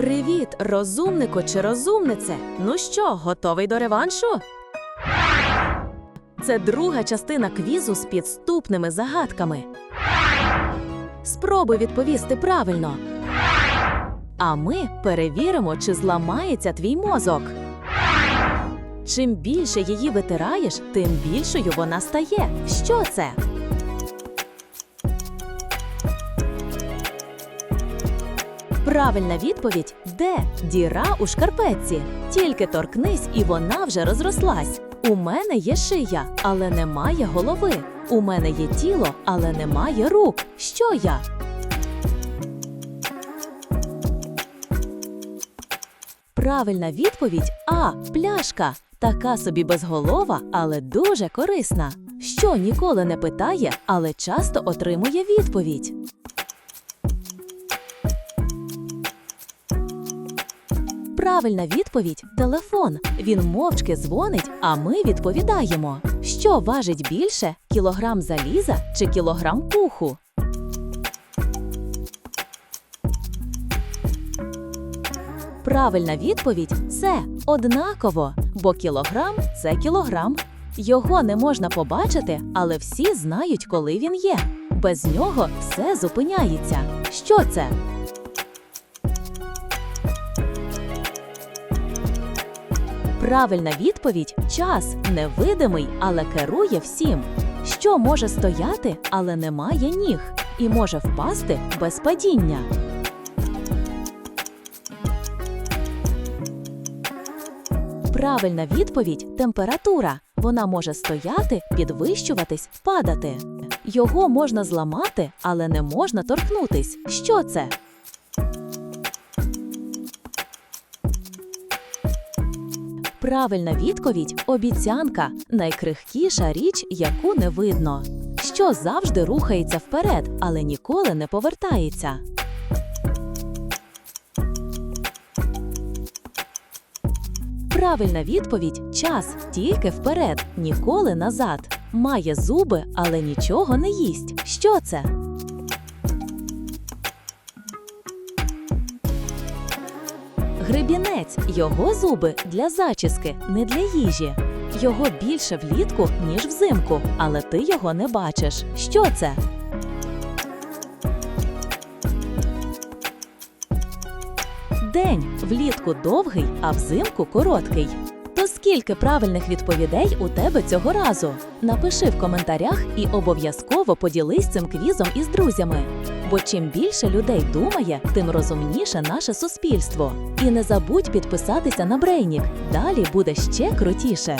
Привіт, розумнику чи розумнице. Ну що, готовий до реваншу? Це друга частина квізу з підступними загадками. Спробуй відповісти правильно. А ми перевіримо, чи зламається твій мозок. Чим більше її витираєш, тим більшою вона стає. Що це? Правильна відповідь де діра у шкарпетці. Тільки торкнись, і вона вже розрослась. У мене є шия, але немає голови. У мене є тіло, але немає рук. Що я? Правильна відповідь А. Пляшка. Така собі безголова, але дуже корисна. Що ніколи не питає, але часто отримує відповідь. Правильна відповідь телефон. Він мовчки дзвонить, а ми відповідаємо. Що важить більше кілограм заліза чи кілограм пуху? Правильна відповідь це однаково, бо кілограм це кілограм. Його не можна побачити, але всі знають, коли він є. Без нього все зупиняється. Що це? Правильна відповідь час невидимий, але керує всім. Що може стояти, але не має ніг, і може впасти без падіння. Правильна відповідь температура. Вона може стояти, підвищуватись, падати. Його можна зламати, але не можна торкнутись. Що це? Правильна відповідь обіцянка найкрихкіша річ, яку не видно. Що завжди рухається вперед, але ніколи не повертається. Правильна відповідь час тільки вперед, ніколи назад. Має зуби, але нічого не їсть. Що це? Гребінець його зуби для зачіски, не для їжі. Його більше влітку, ніж взимку, але ти його не бачиш. Що це? День влітку довгий, а взимку короткий. То скільки правильних відповідей у тебе цього разу? Напиши в коментарях і обов'язково поділись цим квізом із друзями. Бо чим більше людей думає, тим розумніше наше суспільство. І не забудь підписатися на Брейнік. Далі буде ще крутіше.